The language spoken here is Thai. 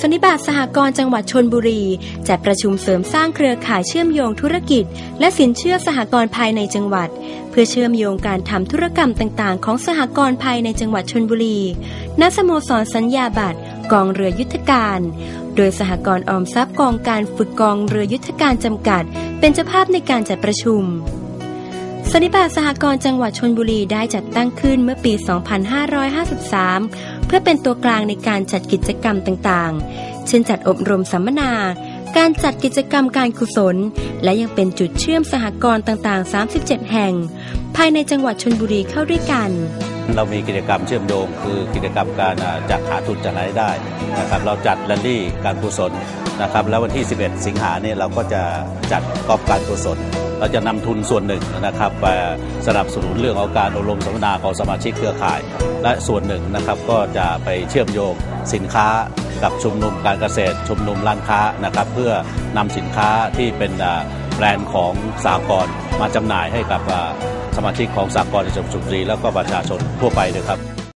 สนิบาตสหกรณ์จังหวัดชนบุรีจัดประชุมเสริมสร้างเครือข่ายเชื่อมโยงธุรกิจ และสินเชื่อสหกรณ์ภายในจังหวัด เพื่อเชื่อมโยงการทำธุรกรรมต่างๆ ของสหกรณ์ภายในจังหวัดชนบุรีณสโมสรสัญญาบัตรกองเรือยุทธการ โดยสหกรณ์ออมทรัพย์กองการฝึกกองเรือยุทธการจำกัด เป็นเจ้าภาพในการจัดประชุม สนิบาตสหกรณ์จังหวัดชนบุรีได้จัดตั้งขึ้นเมื่อปี 2553 เพื่อเป็นตัวกลางในการจัดกิจกรรมต่างๆ เช่นจัดอบรมสัมมนา การจัดกิจกรรมการกุศล และยังเป็นจุดเชื่อมสหกรณ์ต่างๆ 37 แห่ง ภายในจังหวัดชนบุรีเข้าด้วยกัน เรามีกิจกรรมเชื่อมโยงคือกิจกรรมการจัดหาทุนจัดรายได้นะครับเราจัดแรลลี่การกุศลนะครับแล้ววันที่ 11 สิงหาเนี่ยเราก็จะจัดกอบการกุศล เราจะนำทุนส่วนหนึ่งนะครับมาสนับสนุนเรื่องของการอบรมสัมมนาของสมาชิกเครือข่าย และส่วนหนึ่งนะครับก็จะไปเชื่อมโยงสินค้ากับชุมนุมการเกษตร ชุมนุมร้านค้านะครับเพื่อนำสินค้าที่เป็นแบรนด์ของสากลมาจำหน่ายให้กับ สมาชิกของสากลในจังหวัดชลบุรีแล้วก็ประชาชนทั่วไปเลยครับ